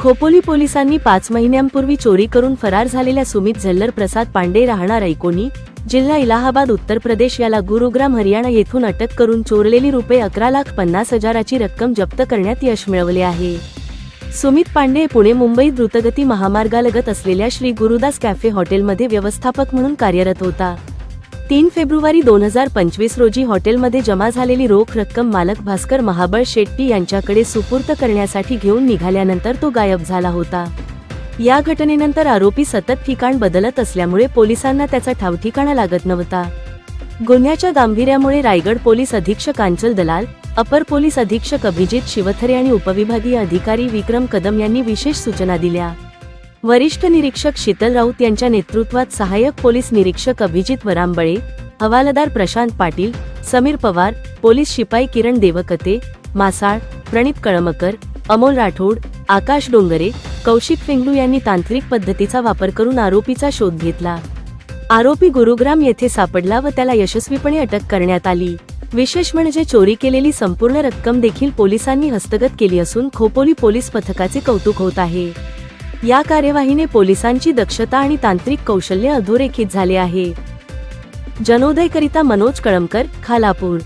खोपोली पोलिसांनी पाच महिन्यांपूर्वी चोरी करून फरार झालेल्या सुमित झल्लर प्रसाद पांडे राहणार ऐकोनी जिल्हा इलाहाबाद उत्तर प्रदेश याला गुरुग्राम हरियाणा येथून अटक करून चोरलेली रुपये अकरा लाख पन्नास हजाराची रक्कम जप्त करण्यात यश मिळवले आहे. सुमित पांडे पुणे मुंबई द्रुतगती महामार्गालगत असलेल्या श्री गुरुदास कॅफे हॉटेलमध्ये व्यवस्थापक म्हणून कार्यरत होता. तीन फेब्रुवारी दोन हजार पंचवीस रोजी हॉटेलमध्ये जमा झालेली रोख रक्कम मालक भास्कर महाबळ शेट्टी यांच्याकडे सुपूर्त करण्यासाठी घेऊन निघाल्यानंतर तो गायब झाला होता. या घटनेनंतर आरोपी सतत ठिकाण बदलत असल्यामुळे पोलिसांना त्याचा ठावठिकाणा लागत नव्हता. गुन्ह्याच्या गांभीर्यामुळे रायगड पोलीस अधीक्षक आंचल दलाल अपर पोलीस अधीक्षक अभिजित शिवथरे आणि उपविभागीय अधिकारी विक्रम कदम यांनी विशेष सूचना दिल्या. वरिष्ठ निरीक्षक शीतल राऊत यांच्या नेतृत्वात सहाय्यक पोलीस निरीक्षक अभिजित वरांबळे हवालदार प्रशांत पाटील समीर पवार पोलीस शिपाई किरण देवकते मासाळ प्रणित कळमकर अमोल राठोड आकाश डोंगरे कौशिक फेंगलू यांनी तांत्रिक पद्धतीचा वापर करून आरोपीचा शोध घेतला. आरोपी गुरुग्राम येथे सापडला व त्याला यशस्वीपणे अटक करण्यात आली. विशेष म्हणजे चोरी केलेली संपूर्ण रक्कम देखील पोलिसांनी हस्तगत केली असून खोपोली पोलीस पथकाचे कौतुक होत आहे. या कार्यवाहीने पोलिसांची दक्षता आणि तांत्रिक कौशल्य अधोरेखित झाले आहे. जनोदयकरिता मनोज कळमकर खालापूर.